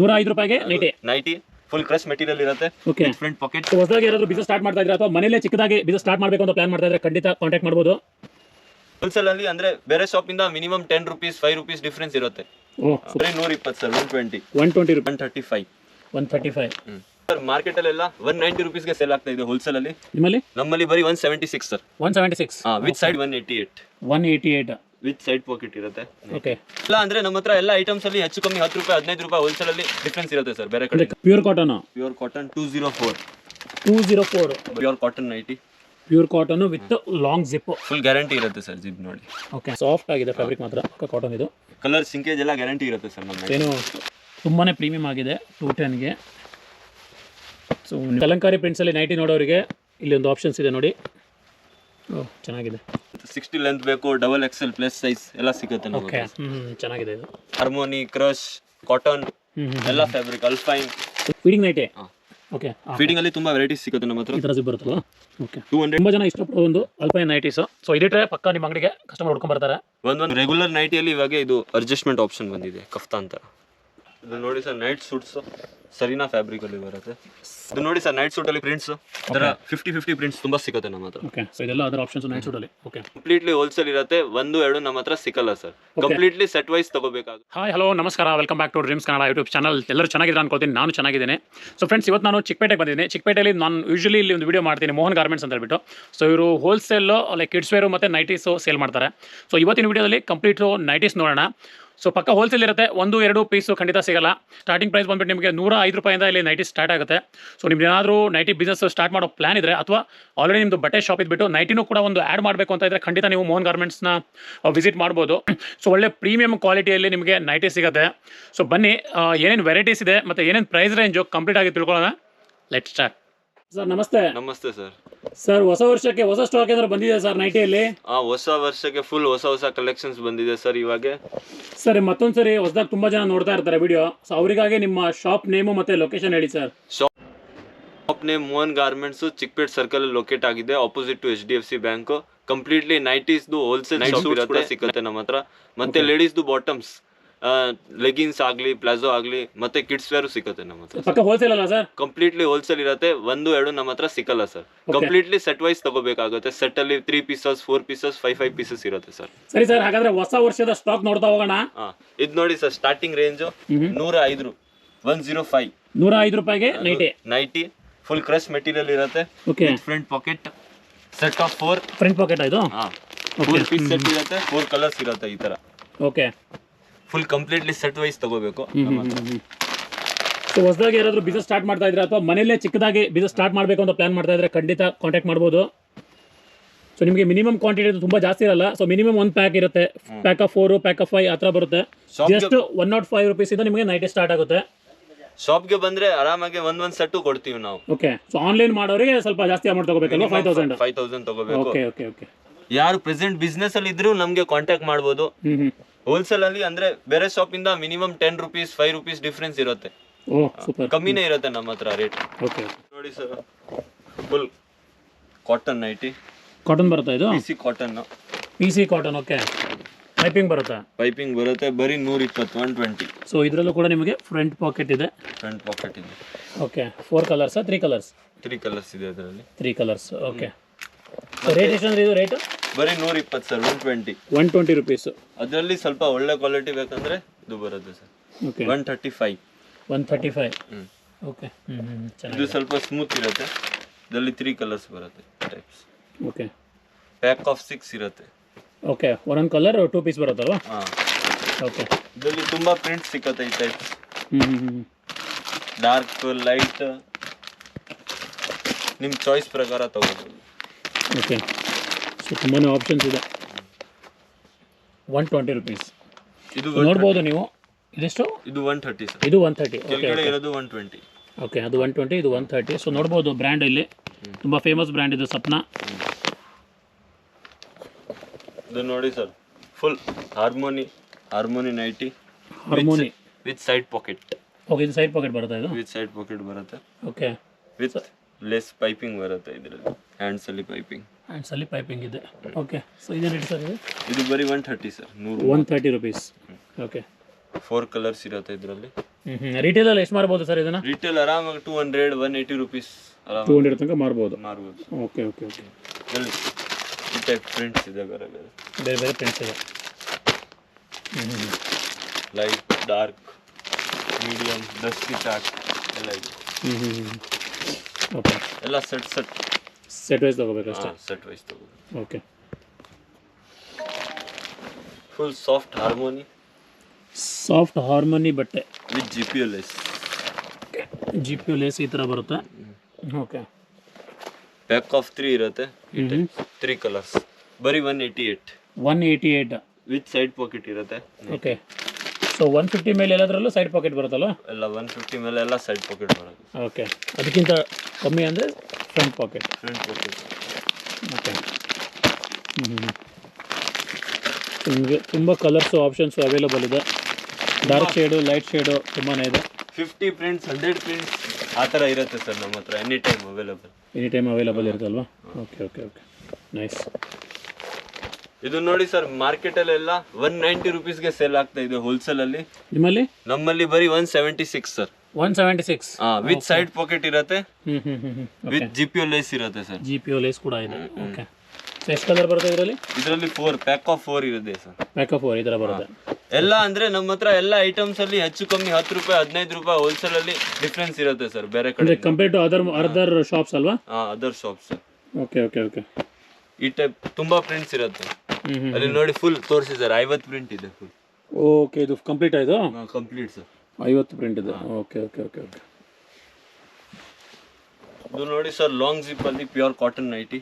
ನೂರ ಐದು ರೂಪಾಯಿಗೆ nighty nighty full crush material ಇರುತ್ತೆ. ಓಕೆ ಫ್ರಂಟ್ ಪಾಕೆಟ್ ಹೊಸದಾಗಿ ಯಾರಾದರೂ ಬಿಸ್ನೆಸ್ ಸ್ಟಾರ್ಟ್ ಮಾಡ್ತಾ ಇದ್ರೆ ಅಥವಾ ಮನೇಲೆ ಚಿಕ್ಕದಾಗಿ ಬಿಸ್ನೆಸ್ ಸ್ಟಾರ್ಟ್ ಮಾಡಬೇಕು ಅಂತ ಪ್ಲಾನ್ ಮಾಡ್ತಾ ಇದ್ರೆ ಖಂಡಿತ ಕಾಂಟ್ಯಾಕ್ಟ್ ಮಾಡ್ಬೋದು. ಹೋಲ್ಸೇಲ್ ಅಲ್ಲಿ ಅಂದ್ರೆ ಬೇರೆ ಶಾಪ್ ಇಂದ minimum ten rupees five rupees difference ಇರುತ್ತೆ. ನೂರ ಇಪ್ಪತ್ತು sir one twenty one twenty one thirty five one thirty five sir market ಅಲ್ಲೆಲ್ಲ ಒನ್ ನೈಂಟಿ ರುಪೀಸ್ಗೆ ಸೇಲ್ ಆಗ್ತಾ ಇದೆ ಹೋಲ್ಸೇಲ್ ಅಲ್ಲಿ. ನಿಮ್ಮಲ್ಲಿ? ನಮ್ಮಲ್ಲಿ ಬರೀ one seventy six sir one seventy six with side one eighty eight one eighty eight with side pocket ಇರುತ್ತೆ. Okay ಇಲ್ಲ ಅಂದ್ರೆ ನಮ್ಮ ಹತ್ರ ಎಲ್ಲ ಐಟಮ್ಸ್ ಅಲ್ಲಿ ಹೆಚ್ಚು ಕಮ್ಮಿ ಹತ್ತು ರೂಪಾಯಿ ಹದಿನೈದು ರೂಪಾಯಿ ಹೋಲ್ಸೇಲ್ ಅಲ್ಲಿ ಡಿಫ್ರೆನ್ಸ್ ಇರುತ್ತೆ ಸರ್ ಬೇರೆ ಕಡೆ. Pure cotton pure cotton two zero four two zero four pure cotton nighty pure cotton with long zip full guarantee ಇರುತ್ತೆ ಸರ್ ಜಿಪ್ ನೋಡಿ. ಓಕೆ ಸಾಫ್ಟ್ ಆಗಿದೆ ಫ್ಯಾಬ್ರಿಕ್ ಮಾತ್ರ ಕಾಟನ್ ಇದು. ಕಲರ್ ಸಿಂಕೇಜ್ ಎಲ್ಲ ಗ್ಯಾರಂಟಿ ಇರುತ್ತೆ ಸರ್ ನಮ್ಮ ಏನು ತುಂಬಾನೇ ಪ್ರೀಮಿಯಂ ಆಗಿದೆ ಟೂ ಟೆನ್ಗೆ ಸೊ ಕಲಂಕಾರಿ ಪ್ರಿಂಟ್ಸಲ್ಲಿ ನೈಟಿ ನೋಡೋರಿಗೆ ಇಲ್ಲಿ ಒಂದು ಆಪ್ಷನ್ಸ್ ಇದೆ ನೋಡಿ. ಚೆನ್ನಾಗಿದೆ. ಸಿಕ್ಸ್ಟಿ ಲೆಂತ್ ಬೇಕು ಡಬಲ್ ಎಕ್ಸೆಲ್ ಪ್ಲಸ್ ಸೈಜ್ ಎಲ್ಲ ಸಿಗುತ್ತೆ ನಮಗೆ. ಚೆನ್ನಾಗಿದೆ ಇದು. ಹಾರ್ಮೋನಿ ಕ್ರಶ್ ಕಾಟನ್ ಎಲ್ಲ fabric alpine feeding ನೈಟೇ okay feeding ಅಲ್ಲಿ ತುಂಬಾ ವೆರೈಟೀಸ್ ಸಿಗುತ್ತೆ ನಮ್ಮ ಹತ್ರ. ಬರುತ್ತಲ್ಲ ಓಕೆ ಟೂ ಹಂಡ್ರೆಡ್ ತುಂಬ ಜನ ಇಷ್ಟಪಡೋ ಒಂದು ಅಲ್ಪೈನ್ ನೈಟೀಸ್ ಸೊ ಇದಿಟ್ರೆ ಪಕ್ಕ ನಿಮ್ಮ ಅಂಗಡಿಗೆ ಕಸ್ಟಮರ್ ಹುಡ್ಕೊಂಡ್ ಬರ್ತಾರೆ. ಒಂದೊಂದು ರೆಗ್ಯುಲರ್ ನೈಟಿಯಲ್ಲಿ ಇವಾಗ ಇದು ಅಡ್ಜಸ್ಟ್ಮೆಂಟ್ ಆಪ್ಷನ್ ಬಂದಿದೆ ಕಫ್ತಾ ಅಂತ. ಇದು ನೋಡಿ ಸರ್ ನೈಟ್ ಸೂಟ್ಸ್ ಸರಿನಾ ಫ್ಯಾಬ್ರಿಕ್ ಅಲ್ಲಿ ಬರುತ್ತೆ. ಇದು ನೋಡಿ ಸರ್ ನೈಟ್ ಸೂಟ್ ಅಲ್ಲಿ ಪ್ರಿಂಟ್ಸ್ ಇದರ ಫಿಫ್ಟಿ ಫಿಫ್ಟಿ ಪ್ರಿಂಟ್ಸ್ ತುಂಬಾ ಸಿಗುತ್ತೆ ನಮ್ಮ ಹತ್ರ. ಓಕೆ ಸೊ ಇದೆಲ್ಲ ಅದರ ಆಪ್ಷನ್ಸ್ ನೈಟ್ ಸೂಟಲ್ಲಿ ಓಕೆ ಕಂಪ್ಲೀಟ್ಲಿ ಹೋಲ್ಸೇಲ್ ಇರುತ್ತೆ ಒಂದು ಎರಡು ನಮ್ಮ ಹತ್ರ ಸಿಕ್ಕಲ್ಲ ಸರ್. ಕಂಪ್ಲೀಟ್ಲಿ ಸೆಟ್ ವೈಸ್ ತಗೋಬೇಕಾಗುತ್ತೆ. ಹಾಯ್ ಹಲೋ ನಮಸ್ಕಾರ. Welcome back to dreams Kannada YouTube channel ಎಲ್ಲರೂ ಚೆನ್ನಾಗಿದ್ರೆ ಅನ್ಕೊಳ್ತೀನಿ ನಾನು ಚೆನ್ನಾಗಿದ್ದೇನೆ. ಸೊ ಫ್ರೆಂಡ್ಸ್ ಇವತ್ತು ನಾನು ಚಿಕ್ಕಪೇಟೆಗೆ ಬಂದಿದ್ದೀನಿ. ಚಿಕ್ಕಪೇಟೆಯಲ್ಲಿ ನಾನು ಯೂಶಲಿ ಇಲ್ಲಿ ಒಂದು ವಿಡಿಯೋ ಮಾಡ್ತೀನಿ ಮೋಹನ್ ಗಾರ್ಮೆಂಟ್ಸ್ ಅಂತ ಹೇಳ್ಬಿಟ್ಟು. ಸೊ ಇವರು ಹೋಲ್ಸೇಲ್ ಲೈಕ್ ಕಿಡ್ಸ್ ವೇರು ಮತ್ತು ನೈಟೀಸು ಸೇಲ್ ಮಾಡ್ತಾರೆ. ಸೊ ಇವತ್ತಿನ ವಿಡಿಯೋದಲ್ಲಿ ಕಂಪ್ಲೀಟು ನೈಟೀಸ್ ನೋಡೋಣ. ಸೊ ಪಕ್ಕ ಹೋಲ್ಸೇಲ್ ಇರುತ್ತೆ. ಒಂದು ಎರಡು ಪೀಸು ಖಂಡಿತ ಸಿಗಲ್ಲ. ಸ್ಟಾರ್ಟಿಂಗ್ ಪ್ರೈಸ್ ಬಂದ್ಬಿಟ್ಟು ನಿಮಗೆ ನೂರ ಐದು ರೂಪಾಯಿಂದ ಇಲ್ಲಿ ನೈಟಿ ಸ್ಟಾರ್ಟ್ ಆಗುತ್ತೆ. ಸೊ ನಿಮ್ದು ಏನಾದರೂ ನೈಟಿ ಬಿಸ್ನೆಸ್ ಸ್ಟಾರ್ಟ್ ಮಾಡೋ ಪ್ಲಾನ್ ಇದ್ರೆ ಅಥವಾ ಆಲ್ರೆಡಿ ನಿಮ್ಮದು ಬಟ್ಟೆ ಶಾಪ್ ಇದ್ಬಿಟ್ಟು ನೈಟಿನೂ ಕೂಡ ಒಂದು ಆ್ಯಡ್ ಮಾಡಬೇಕು ಅಂತ ಇದ್ರೆ ಖಂಡಿತ ನೀವು ಮೋಹನ್ ಗಾರ್ಮೆಂಟ್ಸ್ನ ವಿಸಿಟ್ ಮಾಡ್ಬೋದು. ಸೊ ಒಳ್ಳೆ ಪ್ರೀಮಿಯಂ ಕ್ವಾಲಿಟಿಯಲ್ಲಿ ನಿಮಗೆ ನೈಟಿ ಸಿಗುತ್ತೆ. ಸೊ ಬನ್ನಿ ಏನೇನು ವೆರೈಟೀಸ್ ಇದೆ ಮತ್ತು ಏನೇನು ಪ್ರೈಸ್ ರೇಂಜು ಕಂಪ್ಲೀಟ್ ಆಗಿ ತಿಳ್ಕೊಳ್ಳೋಣ. ಲೆಟ್ ಸ್ಟಾರ್ಟ್ ಸರ್ ನಮಸ್ತೆ. ನಮಸ್ತೆ ಸರ್. ಸರ್ ಹೊಸ ವರ್ಷಕ್ಕೆ ಹೊಸ ಸ್ಟಾಕ್ ಏನಾದ್ರು ಬಂದಿದೆ ಸರ್ ನೈಟಿಯಲ್ಲಿ ಆ ಹೊಸ ವರ್ಷಕ್ಕೆ ಫುಲ್ ಹೊಸ ಹೊಸ ಕಲೆಕ್ಷನ್ಸ್ ಬಂದಿದೆ ಸರ್ ಇವಾಗ. ಸರ್ ಮತ್ತೊಂದ್ಸರಿ ಹೊಸದಾಗಿ ತುಂಬಾ ಜನ ನೋಡ್ತಾ ಇರ್ತಾರೆ ವಿಡಿಯೋ ಸೊ ಅವರಿಗಾಗಿ ನಿಮ್ಮ ಶಾಪ್ ನೇಮ್ ಮತ್ತೆ ಲೊಕೇಶನ್ ಹೇಳಿ sir shop name Mohan garments Chickpet circle locate ಆಗಿದೆ opposite to H D F C bank completely ನೈಟೀಸ್ದು wholesale night ಕೂಡ ಸಿಗುತ್ತೆ. ನಮ್ಮ ಹತ್ರ. ಮತ್ತೆ ಲೇಡೀಸ್ದು ಬಾಟಮ್ಸ್ ಲೆಗಿನ್ಸ್ ಆಗ್ಲಿ ಪ್ಲಾಜೋ ಆಗ್ಲಿ ಮತ್ತೆ ಕಿಡ್ಸ್ ವೇರ್ ಸಿಗುತ್ತೆ ನಮ್ಮ ಹತ್ರ. ಪಕ್ಕ ಹೋಲ್ಸೇಲ್ ಅಲ್ಲ ಸರ್ ಕಂಪ್ಲೀಟ್ಲಿ ಹೋಲ್ಸೇಲ್ ಇರುತ್ತೆ ಒಂದು ಎರಡು ನಮ್ಮ ಹತ್ರ ಸಿಕ್ಕಲ್ಲ ಸರ್ ಕಂಪ್ಲೀಟ್ಲಿ ಸೆಟ್ ವೈಸ್ ತಗೋಬೇಕಾಗುತ್ತೆ ಸೆಟ್ ಅಲ್ಲಿ three pieces four pieces five five pieces ಇರುತ್ತೆ ಸರ್ ಸರಿ ಸರ್ ಹಾಗಾದ್ರೆ ಹೊಸ ವರ್ಷದ ಸ್ಟಾಕ್ ನೋಡ್ತಾ ಹೋಗೋಣ. ಇದ್ ಇದು ನೋಡಿ ಸರ್ ಸ್ಟಾರ್ಟಿಂಗ್ ರೇಂಜ್ ನೂರ ಐದು ಒನ್ ಜೀರೋ ಫೈವ್ ನೂರ ಐದು ರೂಪಾಯಿಗೆ nighty nighty full crush material ಇರುತ್ತೆ okay front pocket set of four front pocket ಇದು? ಹಾ ಫೋರ್ ಪೀಸ್ ಸೆಟ್ ಇರುತ್ತೆ ಫೋರ್ ಕಲರ್ಸ್ ಇರುತ್ತೆ ಈ ತರ. Okay full completely set wise ತಗೋಬೇಕು. ಸೊ ಹೊಸದಾಗಿ ಯಾರಾದರೂ ಬಿಸ್ನೆಸ್ ಸ್ಟಾರ್ಟ್ ಮಾಡ್ತಾ ಇದ್ರೆ ಅಥವಾ ಮನೆಯಲ್ಲೇ ಚಿಕ್ಕದಾಗಿ ಬಿಸ್ನೆಸ್ ಸ್ಟಾರ್ಟ್ ಮಾಡಬೇಕು ಅಂತ ಪ್ಲಾನ್ ಮಾಡ್ತಾ ಇದ್ರೆ ಖಂಡಿತ ಕಾಂಟ್ಯಾಕ್ಟ್ ಮಾಡ್ಬೋದು. ಸೊ ನಿಮಗೆ ಮಿನಿಮಮ್ ಕ್ವಾಂಟಿಟಿ ತುಂಬ ಜಾಸ್ತಿ ಇರಲ್ಲ. ಸೊ ಮಿನಿಮಮ್ ಒಂದು ಪ್ಯಾಕ್ ಇರುತ್ತೆ. Pack of four pack of five ಆ ಥರ ಬರುತ್ತೆ. Just one not five rupees ಇಂದ ನಿಮಗೆ ನೈಟ್ ಸ್ಟಾರ್ಟ್ ಆಗುತ್ತೆ. ಶಾಪ್ಗೆ ಬಂದ್ರೆ ಆರಾಮಾಗಿ ಒಂದ್ ಒಂದ್ ಸೆಟ್ ಕೊಡ್ತೀವಿ ನಾವು. ಓಕೆ ಸೊ ಆನ್ಲೈನ್ ಮಾಡೋರಿಗೆ ಸ್ವಲ್ಪ ಜಾಸ್ತಿ ಅಮೌಂಟ್ ತಗೋಬೇಕಲ್ವಾ ಫೈವ್ ತೌಸಂಡ್ ಫೈವ್ ತೌಸಂಡ್ ತಗೋಬೇಕು. ಓಕೆ ಓಕೆ ಓಕೆ ಯಾರು ಪ್ರೆಸೆಂಟ್ ಬಿಸ್ನೆಸ್ ಅಲ್ಲಿ ಇದ್ರು ನಮಗೆ ಕಾಂಟ್ಯಾಕ್ಟ್ ಮಾಡ್ಬೋದು. ಹ್ಞೂ ಹ್ಞೂ ಹೋಲ್ಸೇಲ್ ಅಲ್ಲಿ ಅಂದ್ರೆ ಬೇರೆ ಶಾಪ್ ಇಂದ minimum ten rupees five rupees difference ಇರುತ್ತೆ. ಕಮ್ಮಿನೇ ಇರುತ್ತೆ ನಮ್ಮ ಹತ್ರ ರೇಟ್ ಓಕೆ ನೋಡಿ sir full cotton nighty cotton ಬರುತ್ತಾ ಇದು? P C cotton P C cotton okay piping ಬರುತ್ತಾ? ಪೈಪಿಂಗ್ ಬರುತ್ತೆ ಬರೀ ನೂರ ಇಪ್ಪತ್ತು ಒನ್ ಟ್ವೆಂಟಿ ಸೊ ಇದರಲ್ಲೂ ಕೂಡ ನಿಮಗೆ ಫ್ರಂಟ್ ಪಾಕೆಟ್ ಇದೆ. ಫ್ರಂಟ್ ಪಾಕೆಟ್ ಇದೆ. ಓಕೆ ಫೋರ್ ಕಲರ್ಸಾ ತ್ರೀ ಕಲರ್ಸ್ ತ್ರೀ ಕಲರ್ಸ್ ಇದೆ ಅದರಲ್ಲಿ. ತ್ರೀ ಕಲರ್ಸ್ ಓಕೆ ರೇಟ್ ಎಷ್ಟು ಅಂದ್ರೆ ಇದು ರೇಟು ಬರೀ ನೂರ ಇಪ್ಪತ್ತು sir one twenty one twenty rupees ಅದರಲ್ಲಿ ಸ್ವಲ್ಪ ಒಳ್ಳೆ ಕ್ವಾಲಿಟಿ ಬೇಕಂದ್ರೆ ಇದು ಬರುತ್ತೆ sir. Okay one thirty five one thirty five. Okay ಹ್ಞೂ ಹ್ಞೂ ಇದು ಸ್ವಲ್ಪ ಸ್ಮೂತ್ ಇರುತ್ತೆ. ಇದರಲ್ಲಿ ತ್ರೀ ಕಲರ್ಸ್ ಬರುತ್ತೆ types okay pack of six ಇರುತ್ತೆ. ಓಕೆ ಒಂದೊಂದು ಕಲರ್ ಟೂ ಪೀಸ್ ಬರುತ್ತಲ್ವಾ? ಹಾಂ. ಓಕೆ ಇದರಲ್ಲಿ ತುಂಬ ಪ್ರಿಂಟ್ ಸಿಗುತ್ತೆ ಈ ಟೈಪ್ಸ್ ಹ್ಞೂ ಹ್ಞೂ ಹ್ಞೂ ಡಾರ್ಕ್ ಲೈಟ್ ನಿಮ್ಮ ಚಾಯ್ಸ್ ಪ್ರಕಾರ ತಗೋಬೋದು. ಓಕೆ ತುಂಬಾ ಆಪ್ಷನ್ಸ್ ಇದೆ. ಒನ್ ಟ್ವೆಂಟಿ ರುಪೀಸ್ ಇದು ನೋಡ್ಬೋದು ನೀವು. ಇದೆಷ್ಟು? ಇದು ಒನ್ ಥರ್ಟಿ ಸರ್ ಇದು ಒನ್ ತರ್ಟಿ ಕೆಳಗಡೆ ಇರೋದು ಒನ್ ಟ್ವೆಂಟಿ ಓಕೆ ಅದು ಒನ್ ಟ್ವೆಂಟಿ ಇದು ಒನ್ ತರ್ಟಿ ಸೊ ನೋಡ್ಬೋದು ಬ್ರ್ಯಾಂಡ್ ಇಲ್ಲಿ. ತುಂಬ ಫೇಮಸ್ ಬ್ರ್ಯಾಂಡ್ ಇದು ಸಪ್ನ. ಇದು ನೋಡಿ sir full harmony harmony nighty harmony with side pocket okay ಇದು ಸೈಡ್ ಪಾಕೆಟ್ ಬರುತ್ತಾ ಇದು? ವಿತ್ ಸೈಡ್ ಪಾಕೆಟ್ ಬರುತ್ತೆ. ಓಕೆ ವಿತ್ ಲೆಸ್ ಪೈಪಿಂಗ್ ಬರುತ್ತೆ ಇದರಲ್ಲಿ. ಹ್ಯಾಂಡ್ಸಲ್ಲಿ ಪೈಪಿಂಗ್ ಹ್ಯಾಂಡ್ಸಲ್ಲಿ ಪೈಪಿಂಗ್ ಇದೆ. ಓಕೆ ಸೊ ಇದೇನು ರೇಟ್ ಸರ್ ಇದು? ಇದು ಬರೀ ಒನ್ ತರ್ಟಿ ಸರ್ ನೂರು one thirty rupees okay four colours ಇರುತ್ತೆ ಇದರಲ್ಲಿ. ಹ್ಞೂ ರಿಟೇಲಲ್ಲಿ ಎಷ್ಟು ಮಾರ್ಬೋದು ಸರ್ ಇದನ್ನು? ರಿಟೇಲ್ ಆರಾಮಾಗಿ two hundred one eighty rupees ಆರಾಮ ಟೂ ಹಂಡ್ರೆಡ್ ತನಕ ಮಾರ್ಬೋದು. ಮಾರ್ಬೋದು ಓಕೆ ಓಕೆ ಓಕೆ ಎಲ್ಲಿ ಈ ಟೈಪ್ ಪ್ರಿಂಟ್ಸ್ ಇದೆ ಬೇರೆ ಬೇರೆ. ಬೇರೆ ಬೇರೆ ಪ್ರಿಂಟ್ಸ್ ಇದೆ. ಲೈಟ್ ಡಾರ್ಕ್ ಮೀಡಿಯಂ ಡಸ್ಟಿ ಚಾಟ್ ಎಲ್ಲ ಇದೆ. ಹ್ಞೂ ಹ್ಞೂ ಹ್ಞೂ ಓಕೆ ಎಲ್ಲ ಸೆಟ್ ಸೆಟ್ ಸೆಟ್ ವೈಸ್ ಅಷ್ಟೇ? ಸೆಟ್ ವೈಸ್ ತಗೋಬೇಕು. Okay full soft harmony soft harmony ಬಟ್ಟೆ. With G P L S G P lace ಈ ಥರ ಬರುತ್ತೆ. ಓಕೆ ಪ್ಯಾಕ್ ಆಫ್ ತ್ರೀ ಇರುತ್ತೆ. ತ್ರೀ ಕಲರ್ಸ್ ಬರೀ one eighty eight one eighty eight with side pocket ಇರುತ್ತೆ. Okay so one fifty ಮೇಲೆ ಎಲ್ಲದರಲ್ಲೂ side packet ಬರುತ್ತಲ್ಲ ಎಲ್ಲ ಒನ್ ಫಿಫ್ಟಿ ಮೇಲೆ ಎಲ್ಲ ಸೈಡ್ ಪಾಕೆಟ್ ಬರುತ್ತೆ. ಓಕೆ ಅದಕ್ಕಿಂತ ಕಮ್ಮಿ ಅಂದರೆ front pocket front pocket okay ನಿಮಗೆ ತುಂಬ ಕಲರ್ಸು ಆಪ್ಷನ್ಸು ಅವೈಲಬಲ್ ಇದೆ. ಡಾರ್ಕ್ ಶೇಡು ಲೈಟ್ ಶೇಡು ತುಂಬಾ ಇದೆ. ಫಿಫ್ಟಿ ಪ್ರಿಂಟ್ಸ್ ಹಂಡ್ರೆಡ್ ಪ್ರಿಂಟ್ಸ್ ಆ ಥರ ಇರುತ್ತೆ ಸರ್ ನಮ್ಮ ಹತ್ರ. Any time available any time available ಇರುತ್ತಲ್ವಾ? ಓಕೆ ಓಕೆ ಓಕೆ ನೈಸ್ ಇದು ನೋಡಿ ಸರ್ ಮಾರ್ಕೆಟಲ್ಲೆಲ್ಲ ಒನ್ ನೈಂಟಿ ರುಪೀಸ್ಗೆ ಸೇಲ್ ಆಗ್ತಾ ಇದೆ ಹೋಲ್ಸೇಲಲ್ಲಿ ನಿಮ್ಮಲ್ಲಿ? ನಮ್ಮಲ್ಲಿ ಬರೀ one seventy six sir. One seventy six with side pocket ಇರುತ್ತೆ? ವಿತ್ ಜಿ ಪಿ ಲೇಸ್ ಇರುತ್ತೆ ಸರ್ ಜಿ ಪಿ ಲೇಸ್ ಕೂಡ ಇದೆ. ಓಕೆ ಎಷ್ಟು ಕಲರ್ ಬರುತ್ತೆ ಇದರಲ್ಲಿ? ಇದರಲ್ಲಿ ಫೋರ್ ಪ್ಯಾಕ್ ಆಫ್ ಫೋರ್ ಇರುತ್ತೆ ಸರ್ ಬ್ಯಾಕಪ್ ಈ ಥರ ಬರುತ್ತೆ. ಎಲ್ಲ ಅಂದ್ರೆ ನಮ್ಮ ಹತ್ರ ಎಲ್ಲ ಐಟಮ್ಸ್ ಅಲ್ಲಿ ಹೆಚ್ಚು ಕಮ್ಮಿ ಹತ್ತು ರೂಪಾಯಿ ಹದಿನೈದು ರೂಪಾಯಿ ಹೋಲ್ಸೇಲ್ ಅಲ್ಲಿ ಡಿಫ್ರೆನ್ಸ್ ಇರುತ್ತೆ ಸರ್ ಬೇರೆ ಕಡೆ compare to other other shops ಅಲ್ವಾ? Other shops okay okay okay ಈ ಟೈಪ್ ತುಂಬಾ ಪ್ರಿಂಟ್ಸ್ ಇರುತ್ತೆ. ಅಲ್ಲಿ ನೋಡಿ ಫುಲ್ ತೋರಿಸಿ ಸರ್ ಐವತ್ತು ಪ್ರಿಂಟ್ ಇದೆ ಫುಲ್ ಓಕೆ ಇದು ಕಂಪ್ಲೀಟ್ ಆಯಿತು ಕಂಪ್ಲೀಟ್ ಸರ್ ಐವತ್ತು ಪ್ರಿಂಟ್ ಇದೆ. ಓಕೆ ಓಕೆ ಓಕೆ ಓಕೆ ಇದು ನೋಡಿ ಸರ್ ಲಾಂಗ್ ಜಿಪ್ ಅಲ್ಲಿ pure cotton nighty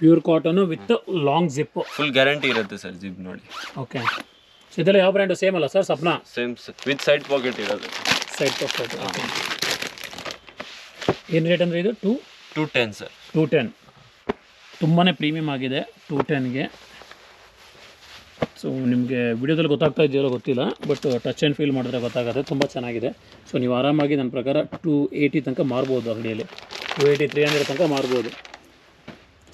pure cotton with long zip full guarantee ಇರುತ್ತೆ ಸರ್ ಜಿಪ್ ನೋಡಿ. ಓಕೆ ಇದೆಲ್ಲ ಯಾವ ಬ್ರ್ಯಾಂಡ್ ಸೇಮ್ ಅಲ್ಲ sir Sapna same with side pocket ಇರೋದು. ಸೈಡ್ ಪಾಕೆಟ್ ಏನು ರೇಟ್ ಅಂದರೆ ಇದು? Two two ten sir two ten ತುಂಬಾ ಪ್ರೀಮಿಯಮ್ ಆಗಿದೆ ಟು ಟೆನ್ಗೆ ಸೊ ನಿಮಗೆ ವಿಡಿಯೋದಲ್ಲಿ ಗೊತ್ತಾಗ್ತಾ ಇದೆಯೋ ಗೊತ್ತಿಲ್ಲ ಬಟ್ ಟಚ್ ಆ್ಯಂಡ್ ಫೀಲ್ ಮಾಡಿದ್ರೆ ಗೊತ್ತಾಗುತ್ತೆ ತುಂಬ ಚೆನ್ನಾಗಿದೆ. ಸೊ ನೀವು ಆರಾಮಾಗಿ ನನ್ನ ಪ್ರಕಾರ ಟೂ ಏಯ್ಟಿ ತನಕ ಮಾರ್ಬೋದು ಅಂಗಡಿಯಲ್ಲಿ. ಟೂ ಏಯ್ಟಿ ತ್ರೀ ಹಂಡ್ರೆಡ್ ತನಕ ಮಾರ್ಬೋದು.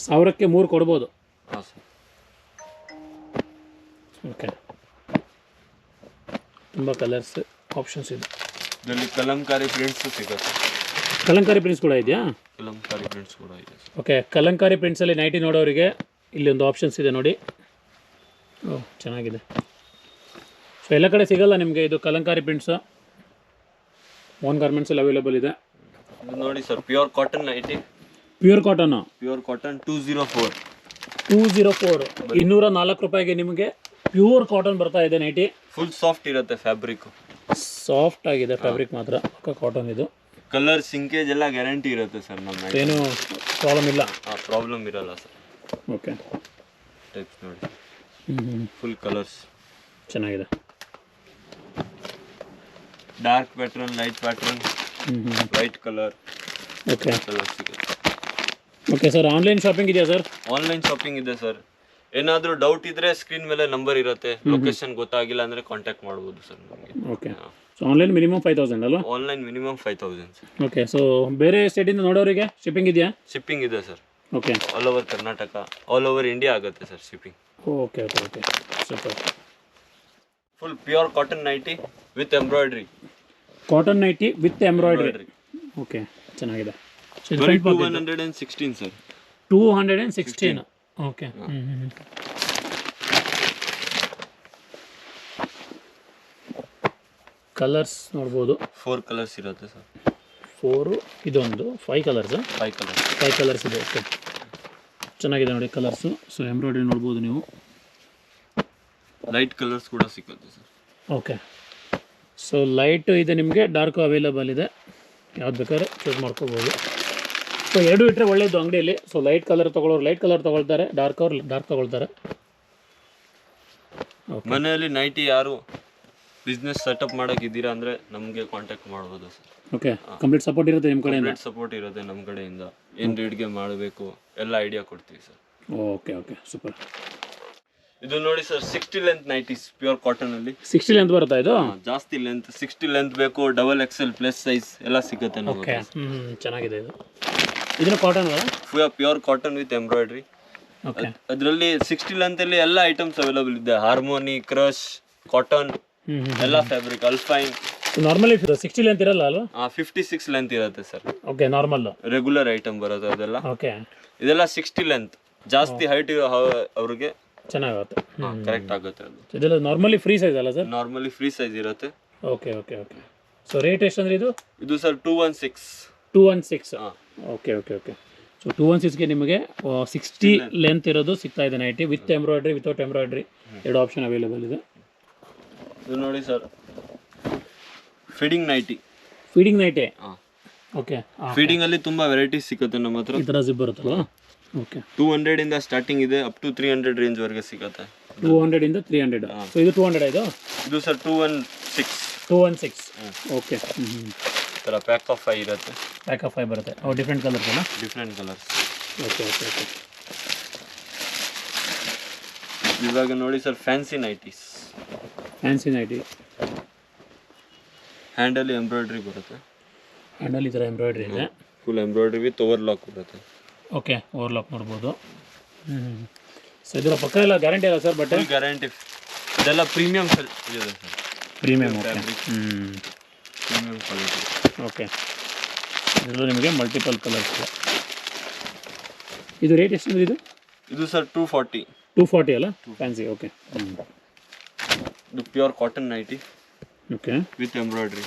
ಸಾವಿರಕ್ಕೆ ಮೂರು ಕೊಡ್ಬೋದು. ಹಾಂ ಸರ್. ಓಕೆ ತುಂಬ ಕಲರ್ಸ್ ಆಪ್ಷನ್ಸ್ ಇದೆ. ಇದರಲ್ಲಿ ಕಲಂಕಾರಿ ಪ್ರಿಂಟ್ಸ್ ಸಿಗುತ್ತೆ. ಕಲಂಕಾರಿ ಪ್ರಿಂಟ್ಸ್ ಕೂಡ ಇದೆಯಾ? ಕಲಂಕಾರಿ ಪ್ರಿಂಟ್ಸ್ ಕೂಡ ಇದೆ ಓಕೆ ಕಲಂಕಾರಿ ಪ್ರಿಂಟ್ಸಲ್ಲಿ ನೈಟಿ ನೋಡೋರಿಗೆ ಇಲ್ಲಿ ಒಂದು ಆಪ್ಷನ್ಸ್ ಇದೆ ನೋಡಿ. ಓ ಚೆನ್ನಾಗಿದೆ. ಸೊ ಎಲ್ಲ ಕಡೆ ಸಿಗಲ್ಲ ನಿಮಗೆ ಇದು ಕಲಂಕಾರಿ ಪ್ರಿಂಟ್ಸು ಓನ್ ಎಲ್ಲ ಅವೈಲೇಬಲ್ ಇದೆ. ಇದು ನೋಡಿ sir pure cotton nighty pure cotton pure cotton two zero four two zero four ಇನ್ನೂರ ನಾಲ್ಕು ರೂಪಾಯಿಗೆ ನಿಮಗೆ ಪ್ಯೂರ್ ಕಾಟನ್ ಬರ್ತಾ ಇದೆ ನೈಟಿ. ಫುಲ್ ಸಾಫ್ಟ್ ಇರುತ್ತೆ ಫ್ಯಾಬ್ರಿಕ್ ಸಾಫ್ಟ್ ಆಗಿದೆ ಫ್ಯಾಬ್ರಿಕ್ ಮಾತ್ರ ಪಕ್ಕ ಕಾಟನ್ ಇದು. ಕಲರ್ ಸಿಂಕೇಜ್ ಎಲ್ಲ ಗ್ಯಾರಂಟಿ ಇರುತ್ತೆ ಸರ್ ನಮ್ಮ ಏನು ಪ್ರಾಬ್ಲಮ್ ಇಲ್ಲ. ಪ್ರಾಬ್ಲಮ್ ಇರಲ್ಲ ಸರ್ ಓಕೆ ಟೈಪ್ಸ್ ನೋಡಿ. ಫುಲ್ ಕಲರ್ಸ್ ಚೆನ್ನಾಗಿದೆ. Dark pattern light pattern white colour okay colour ಸಿಗುತ್ತೆ. ಓಕೆ ಸರ್ ಆನ್ಲೈನ್ ಶಾಪಿಂಗ್ ಇದೆಯಾ ಸರ್ ಆನ್ಲೈನ್ ಶಾಪಿಂಗ್ ಇದೆ ಸರ್ ಏನಾದರೂ ಡೌಟ್ ಇದ್ರೆ ಸ್ಕ್ರೀನ್ ಮೇಲೆ ನಂಬರ್ ಇರುತ್ತೆ. ಲೊಕೇಶನ್ ಗೊತ್ತಾಗಿಲ್ಲ ಅಂದ್ರೆ ಕಾಂಟ್ಯಾಕ್ಟ್ ಮಾಡ್ಬೋದು ಸರ್ ನಮಗೆ. Okay so online minimum five thousand ಅಲ್ವಾ? Online minimum five thousand sir okay so ಬೇರೆ ಸ್ಟೇಟಿಂದ ನೋಡೋರಿಗೆ ಶಿಪ್ಪಿಂಗ್ ಇದೆಯಾ? ಶಿಪ್ಪಿಂಗ್ ಇದೆ sir okay all over Karnataka all over India ಆಗುತ್ತೆ sir shipping okay okay okay super full pure cotton nighty with embroidery cotton nighty with embroidery okay ಚೆನ್ನಾಗಿದೆ. Two hundred and sixteen sir two hundred and sixteen okay colours ನೋಡ್ಬೋದು. Four colours ಇರುತ್ತೆ sir four ಇದೊಂದು. Five colours five colours five colours ಇದೆ okay ಚೆನ್ನಾಗಿದೆ ನೋಡಿ colours so embroidery ನೋಡ್ಬೋದು ನೀವು. Light colours ಕೂಡ ಸಿಗುತ್ತೆ ಸರ್. ಓಕೆ ಸೊ ಲೈಟು ಇದೆ ನಿಮಗೆ ಡಾರ್ಕು ಅವೈಲೇಬಲ್ ಇದೆ. ಯಾವ್ದು ಬೇಕಾದ್ರೆ ಚೂಸ್ ಮಾಡ್ಕೋಬೋದು. ಸೊ ಎರಡು ಇಟ್ಟರೆ ಒಳ್ಳೇದು ಅಂಗಡಿಯಲ್ಲಿ. ಸೊ ಲೈಟ್ ಕಲರ್ ತಗೊಳ್ಳೋರು ಲೈಟ್ ಕಲರ್ ತೊಗೊಳ್ತಾರೆ ಡಾರ್ಕ್ ಅವ್ರು ಡಾರ್ಕ್ ತೊಗೊಳ್ತಾರೆ. ಓಕೆ ಮನೆಯಲ್ಲಿ ನೈಟಿ ಯಾರು ಬಿಸ್ನೆಸ್ ಸೆಟಪ್ ಇದ್ದೀರಾ ಅಂದ್ರೆ ನಮಗೆ ಕಾಂಟ್ಯಾಕ್ಟ್ ಮಾಡ್ಬೋದು ಸರ್. ಓಕೆ ಕಂಪ್ಲೀಟ್ ಸಪೋರ್ಟ್ ಇರುತ್ತೆ ನಿಮ್ಮ ಕಡೆಯಿಂದ? ಕಂಪ್ಲೀಟ್ ಸಪೋರ್ಟ್ ಇರುತ್ತೆ ನಮ್ಮ ಕಡೆಯಿಂದ. ಏನು ರೀಡ್ಗೆ ಮಾಡಬೇಕು ಎಲ್ಲ ಐಡಿಯಾ ಕೊಡ್ತೀವಿ ಸರ್. ಓಕೆ ಓಕೆ ಸೂಪರ್ ಇದು ನೋಡಿ sir sixty length nighties pure cotton ಅಲ್ಲಿ. ಸಿಕ್ಸ್ಟಿ ಲೆಂತ್ ಬರುತ್ತಾ ಇದು? ಜಾಸ್ತಿ ಲೆಂತ್ ಸಿಕ್ಸ್ಟಿ ಲೆಂತ್ ಬೇಕು ಡಬಲ್ ಎಕ್ಸೆಲ್ ಪ್ಲಸ್ ಸೈಜ್ ಎಲ್ಲ ಸಿಗುತ್ತೆ ಓಕೆ ಹ್ಮ್ ಚೆನ್ನಾಗಿದೆ ಇದು. ಇದನ್ನು ಕಾಟನ್ ಅಲ್ಲ? Pure cotton with embroidery okay ಅದರಲ್ಲಿ ಸಿಕ್ಸ್ಟಿ ಲೆಂತ್ ಅಲ್ಲಿ ಎಲ್ಲ ಐಟಮ್ಸ್ ಅವೈಲೇಬಲ್ ಇದೆ. ಹಾರ್ಮೋನಿ ಕ್ರಶ್ ಕಾಟನ್ ಎಲ್ಲ fabric alpine normally sixty length ಇರಲ್ಲ ಅಲ್ವಾ? ಫಿಫ್ಟಿ ಸಿಕ್ಸ್ ಲೆಂತ್ ಇರುತ್ತೆ sir okay normal regular item ಬರೋದು ಅದೆಲ್ಲ. ಓಕೆ ಇದೆಲ್ಲ ಸಿಕ್ಸ್ಟಿ ಲೆಂತ್ ಜಾಸ್ತಿ ಹೈಟ್ ಇರೋ ಹ- ಅವ್ರಿಗೆ ಚೆನ್ನಾಗುತ್ತೆ ಕರೆಕ್ಟ್ ಆಗುತ್ತೆ ಅದು. ಇದೆಲ್ಲ ನಾರ್ಮಲಿ ಫ್ರೀ ಸೈಜ್ ಅಲ್ಲ ಸರ್ ನಾರ್ಮಲಿ ಫ್ರೀ ಸೈಜ್ ಇರುತ್ತೆ. Okay okay okay so rate ಎಷ್ಟು ಅಂದ್ರೆ ಇದು? ಇದು sir two one six two one six okay okay okay so two one ಸಿಕ್ಸ್ಗೆ ನಿಮಗೆ ಸಿಕ್ಸ್ಟಿ ಲೆಂತ್ ಇರೋದು ಸಿಗ್ತಾ ಇದೆ nighty with embroidery without embroidery ಎರಡು ಆಪ್ಷನ್ ಅವೈಲೇಬಲ್ ಇದೆ. ಇದು ನೋಡಿ sir. Feeding nighty feeding ನೈಟೇ okay feeding ಅಲ್ಲಿ ತುಂಬಾ ವೆರೈಟೀಸ್ ಸಿಗುತ್ತೆ ನಮ್ಮ ಹತ್ರ. ಈ ತರ ಜಿಪ್ ಬರುತ್ತಲ್ವಾ? ಓಕೆ ಟೂ ಹಂಡ್ರೆಡ್ ಇಂದ ಸ್ಟಾರ್ಟಿಂಗ್ ಇದೆ up to three hundred range ವರೆಗೆ ಸಿಗುತ್ತೆ. ಟೂ ಹಂಡ್ರೆಡಿಂದ ತ್ರೀ ಹಂಡ್ರೆಡ್ ಸೊ ಇದು ಟೂ ಹಂಡ್ರೆಡ್ ಇದು? ಇದು sir two one six two one six okay ಥರ ಪ್ಯಾಕ್ ಆಫ್ ಫೈ ಇರುತ್ತೆ. ಪ್ಯಾಕ್ ಆಫ್ ಫೈ ಬರುತ್ತೆ. ಅವು ಡಿಫ್ರೆಂಟ್ ಕಲರ್ಸ್ ಅಲ್ಲ? Different colours okay okay okay ಇವಾಗ ನೋಡಿ sir fancy nighties fancy nighty handle embroidery ಬರುತ್ತೆ. ಹ್ಯಾಂಡಲ್ ಈ ಥರ ಎಂಬ್ರಾಯ್ಡ್ರಿ ಇದೆ. Full embroidery with overlock ಬರುತ್ತೆ. ಓಕೆ ಓವರ್ಲಾಕ್ ನೋಡ್ಬೋದು. ಹ್ಞೂ ಸೊ ಇದರ ಪಕ್ಕ ಎಲ್ಲ ಗ್ಯಾರಂಟಿ ಅಲ್ಲ ಸರ್ ಬಟ್ ಗ್ಯಾರಂಟಿ ಇದೆಲ್ಲ ಪ್ರೀಮಿಯಂ ಇದೆ ಸರ್ ಪ್ರೀಮಿಯಮ್ ಓಕೆ. ಹ್ಞೂ ಪ್ರೀಮಿಯಂ ಕ್ವಾಲಿಟಿ ಓಕೆ ಇದರಲ್ಲೂ ನಿಮಗೆ ಮಲ್ಟಿಪಲ್ ಕಲರ್ಸ್ ಇದೆ. ಇದು ರೇಟ್ ಎಷ್ಟು ಇದು? ಇದು sir two forty two forty ಅಲ್ಲ? ಫ್ಯಾನ್ಸಿ ಓಕೆ ಹ್ಞೂ ಇದು pure cotton nighty okay with embroidery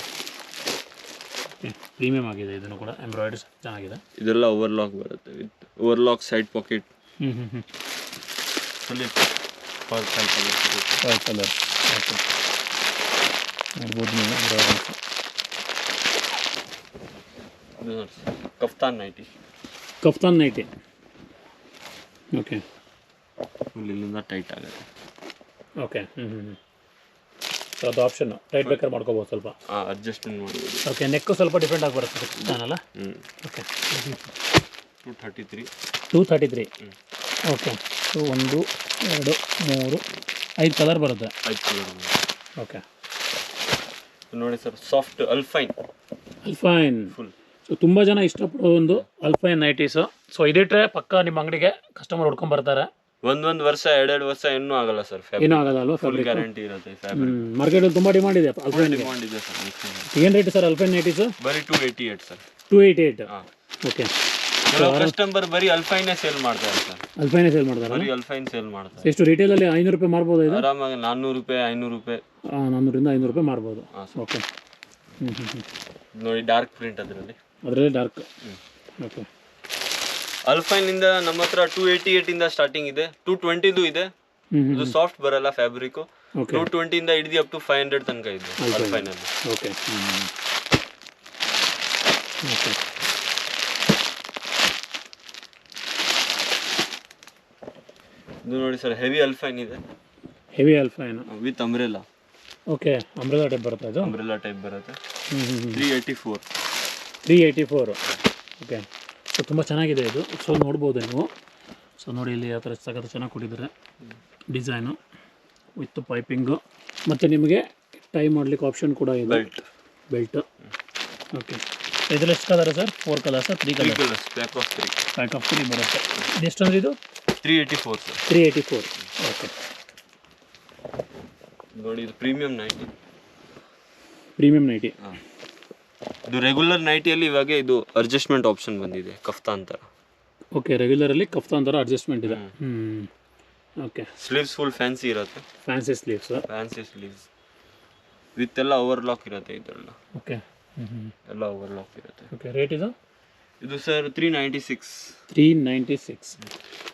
premium premium ಆಗಿದೆ ಇದನ್ನು ಕೂಡ ಎಂಬ್ರಾಯ್ಡ್ರಿ ಚೆನ್ನಾಗಿದೆ. ಇದೆಲ್ಲ ಓವರ್ಲಾಕ್ ಬರುತ್ತೆ ವಿತ್ ಓವರ್ಲಾಕ್ ಸೈಡ್ ಪಾಕೆಟ್ ಹ್ಞೂ ಹ್ಞೂ ಹ್ಞೂ fully colour white colour okay ನೋಡ್ಬೋದು ನೀವು ಎಂಬ್ರಾಯ್ಡ್ರಿ ಇದು kaftan nighty kaftan nighty okay ಇಲ್ಲಿಂದ ಟೈಟ್ ಆಗುತ್ತೆ. ಓಕೆ ಹ್ಞೂ ಹ್ಞೂ ಹ್ಞೂ ಸೊ ಅದು ಆಪ್ಷನ್ ರೈಟ್ ಬೇಕಾದ್ರೆ ಮಾಡ್ಕೋಬೋದು ಸ್ವಲ್ಪ. ಅಡ್ಜಸ್ಟ್ಮೆಂಟ್ ಮಾಡ್ಬೋದು ಓಕೆ ನೆಕ್ಕು ಸ್ವಲ್ಪ ಡಿಫ್ರೆಂಟ್ ಆಗಿ ಬರುತ್ತೆ ನಾನಲ್ಲ okay two thirty three two thirty three okay so ಒಂದು ಎರಡು ಮೂರು ಐದು ಕಲರ್ ಬರುತ್ತೆ. ಐದು ಕಲರ್ ಓಕೆ ನೋಡಿ sir soft alpine alpine full so ತುಂಬ ಜನ ಇಷ್ಟಪಡೋ ಒಂದು ಅಲ್ಫೈನ್ ನೈಟೀಸು ಸೊ ಇದಿಟ್ಟರೆ ಪಕ್ಕ ನಿಮ್ಮ ಅಂಗಡಿಗೆ ಕಸ್ಟಮರ್ ಹುಡ್ಕೊಂಡ್ ಬರ್ತಾರೆ. ಒಂದೊಂದು ವರ್ಷ ಎರಡೆರಡು ವರ್ಷ ಇನ್ನೂ ಆಗಲ್ಲ ಸರ್ ಏನೂ ಆಗಲ್ಲ ಅಲ್ವಾ ಫುಲ್ ಫ್ಯಾಬ್ರಿಕ್ ಗ್ಯಾರಂಟಿ ಇರುತ್ತೆ ಫ್ಯಾಬ್ರಿಕ್ ಮಾರ್ಕೆಟಲ್ಲಿ ತುಂಬ ಡಿಮಾಂಡ್ ಇದೆ ಅಲ್ಫೈನ್ ಡಿಮಾಂಡ್ ಇದೆ ಸರ್ ಏನು ರೇಟ್ ಸರ್ ಅಲ್ಫೈನ್ ನೈಟೀಸು ಬರೀ two eighty eight sir two eighty eight ಹಾಂ. ಓಕೆ ಕೆಲವು ಕಸ್ಟಮರ್ ಬರೀ ಅಲ್ಫೈನೇ ಸೇಲ್ ಮಾಡ್ತಾರೆ ಸರ್ ಅಲ್ಫೈನೇ ಸೇಲ್ ಮಾಡ್ತಾರೆ? ಬರೀ ಅಲ್ಫೈನ್ ಸೇಲ್ ಮಾಡ್ತಾರೆ. ಎಷ್ಟು ರಿಟೇಲಲ್ಲಿ ಐನೂರು ರೂಪಾಯಿ ಮಾರ್ಬೋದು ಇದು? ಆರಾಮಾಗಿ ನಾನ್ನೂರು ರೂಪಾಯಿ ಐನೂರು ರೂಪಾಯಿ. ನಾನ್ನೂರಿಂದ ಐನೂರು ರೂಪಾಯಿ ಮಾರ್ಬೋದು. ಹಾಂ ಸರ್ ಓಕೆ ಹ್ಞೂ ಹ್ಞೂ ಹ್ಞೂ ನೋಡಿ ಡಾರ್ಕ್ ಪ್ರಿಂಟ್ ಅದರಲ್ಲಿ. ಅದರಲ್ಲಿ ಡಾರ್ಕ್ ಓಕೆ ಅಲ್ಫೈನ್ ಇಂದ ನಮ್ಮ ಹತ್ರ ಟೂ ಏಯ್ಟಿ ಏಟ್ ಇಂದ. ಸ್ಟಾರ್ಟಿಂಗ್ ಇದೆ. ಟೂ ಟ್ವೆಂಟಿದು ಇದೆ ಇದು ಸಾಫ್ಟ್ ಬರಲ್ಲ ಫ್ಯಾಬ್ರಿಕ್ ಟೂ ಟ್ವೆಂಟಿಯಿಂದ ಹಿಡಿದು ಅಪ್ ಟು ಫೈವ್ ಹಂಡ್ರೆಡ್ ತನಕ ಇದೆ ಅಲ್ಫೈನ್ ಅಲ್ಲಿ. ಓಕೆ ಇದು ನೋಡಿ ಸರ್ ಹೆವಿ ಅಲ್ಫೈನ್ ಇದೆ. Heavy alpine with umbrella okay umbrella type ಬರುತ್ತೆ ಅದು ಅಂಬ್ರೆಲಾ ಟೈಪ್ ಬರುತ್ತೆ. Three eighty four three eighty four okay so ತುಂಬ ಚೆನ್ನಾಗಿದೆ ಇದು. ಸೊ ನೋಡ್ಬೋದು ನೀವು. ಸೊ ನೋಡಿ ಇಲ್ಲಿ ಯಾವ ಥರ ಸಖತ್ ಚೆನ್ನಾಗಿ ಕೊಟ್ಟಿದ್ದಾರೆ. ಡಿಸೈನು ವಿತ್ ಪೈಪಿಂಗು ಮತ್ತು ನಿಮಗೆ ಟೈ ಮಾಡಲಿಕ್ಕೆ ಆಪ್ಷನ್ ಕೂಡ ಇದೆ. ಬೆಲ್ಟ್ ಬೆಲ್ಟು ಓಕೆ ಇದರಲ್ಲಿ ಎಷ್ಟು colour sir? Four colours three three colour pack pack of three pack of three ಬರುತ್ತೆ. ಎಷ್ಟು ಅಂದ್ರೆ ಇದು? Three eighty four sir. Three eighty four okay ನೋಡಿ ಇದು ಪ್ರೀಮಿಯಂ ನೈಟಿ ಪ್ರೀಮಿಯಂ ನೈಟಿ ಹಾಂ. ಇದು ರೆಗ್ಯುಲರ್ ನೈಟಿಯಲ್ಲಿ ಇವಾಗ ಇದು ಅಡ್ಜಸ್ಟ್ಮೆಂಟ್ ಆಪ್ಷನ್ ಬಂದಿದೆ ಕಫ್ತಾ ಅಂತರ ಓಕೆ ರೆಗ್ಯುಲರಲ್ಲಿ ಕಫ್ತಾ ಥರ ಅಡ್ಜಸ್ಟ್ಮೆಂಟ್ ಇದೆ. ಹ್ಞೂ ಓಕೆ ಸ್ಲೀವ್ಸ್ ಫುಲ್ ಫ್ಯಾನ್ಸಿ ಇರುತ್ತೆ. Fancy sleeves fancy sleeves with ಎಲ್ಲ ಓವರ್ ಲಾಕ್ ಇರುತ್ತೆ ಇದೆಲ್ಲ ಓಕೆ ಹ್ಞೂ ಹ್ಞೂ ಎಲ್ಲ ಓವರ್ ಲಾಕ್ ಇರುತ್ತೆ. ಓಕೆ ರೇಟ್ ಇದು? ಇದು sir three ninety six three ninety six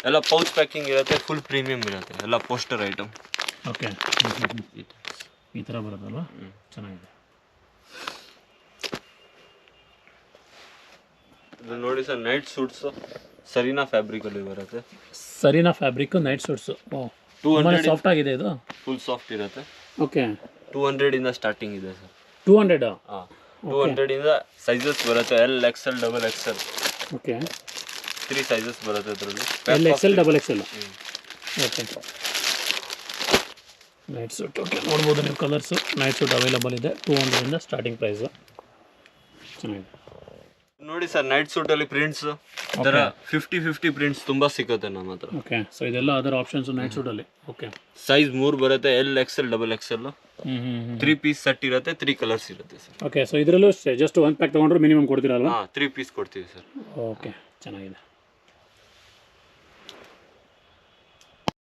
ಎಲ್ಲ ಪೌಚ್ ಪ್ಯಾಕಿಂಗ್ ಇರುತ್ತೆ ಫುಲ್ ಪ್ರೀಮಿಯಂ ಇರುತ್ತೆ ಎಲ್ಲ ಪೋಸ್ಟರ್ ಐಟಮ್ ಓಕೆ ಈ ಥರ ಬರುತ್ತಲ್ವ? ಚೆನ್ನಾಗಿದೆ. ಇದು ನೋಡಿ ಸರ್ ನೈಟ್ ಸೂಟ್ಸ್ ಸರಿನಾ ಫ್ಯಾಬ್ರಿಕ್ ಅಲ್ಲಿ ಬರುತ್ತೆ. ಸರಿನಾ ಫ್ಯಾಬ್ರಿಕ್ ನೈಟ್ ಸೂಟ್ಸ್ ಓ ಟೂ ಹಂಡ್ರೆಡ್ ಸಾಫ್ಟ್ ಆಗಿದೆ ಇದು. ಫುಲ್ ಸಾಫ್ಟ್ ಇರುತ್ತೆ. ಓಕೆ ಟೂ ಹಂಡ್ರೆಡ್ ಇಂದ ಸ್ಟಾರ್ಟಿಂಗ್ ಇದೆ ಸರ್. ಟೂ ಹಂಡ್ರೆಡ್ ಹಾಂ. ಟೂ ಹಂಡ್ರೆಡ್ ಇಂದ ಸೈಜಸ್ ಬರುತ್ತೆ. L XL double XL okay three sizes ಬರುತ್ತೆ ಅದರಲ್ಲಿ L XL double XL okay night suit okay ನೋಡ್ಬೋದು ನೀವು ಕಲರ್ಸು ನೈಟ್ ಸೂಟ್ ಅವೈಲಬಲ್ ಇದೆ. ಟೂ ಹಂಡ್ರೆಡಿಂದ ಸ್ಟಾರ್ಟಿಂಗ್ ಪ್ರೈಸು ಚೆನ್ನಾಗಿದೆ. ನೋಡಿ ಸರ್ ನೈಟ್ ಸೂಟ್ ಅಲ್ಲಿ ಪ್ರಿಂಟ್ಸ್ ಅದರ ಫಿಫ್ಟಿ ಫಿಫ್ಟಿ ಪ್ರಿಂಟ್ಸ್ ತುಂಬಾ ಸಿಗುತ್ತೆ ನಮ್ಮ ಹತ್ರ. ಓಕೆ ಸೊ ಇದೆಲ್ಲ ಅದರ್ ಆಪ್ಷನ್ಸ್ ನೈಟ್ ಸೂಟ್ ಅಲ್ಲಿ. ಓಕೆ ಸೈಜ್ ಮೂರು ಬರುತ್ತೆ ಎಲ್ ಎಕ್ಸೆಲ್ ಡಬಲ್ ಎಕ್ಸೆಲ್ ಹ್ಞೂ ಹ್ಞೂ ತ್ರೀ ಪೀಸ್ ಸೆಟ್ ಇರುತ್ತೆ ತ್ರೀ ಕಲರ್ಸ್ ಇರುತ್ತೆ ಸರ್. ಓಕೆ ಸೊ ಇದರಲ್ಲೂ ಜಸ್ಟ್ ಒಂದು ಪ್ಯಾಕ್ ತೊಗೊಂಡ್ರೆ ಮಿನಿಮಮ್ ಕೊಡ್ತೀರಲ್ವಾ? ಹಾ ತ್ರೀ ಪೀಸ್ ಕೊಡ್ತೀವಿ ಸರ್. ಓಕೆ ಚೆನ್ನಾಗಿದೆ.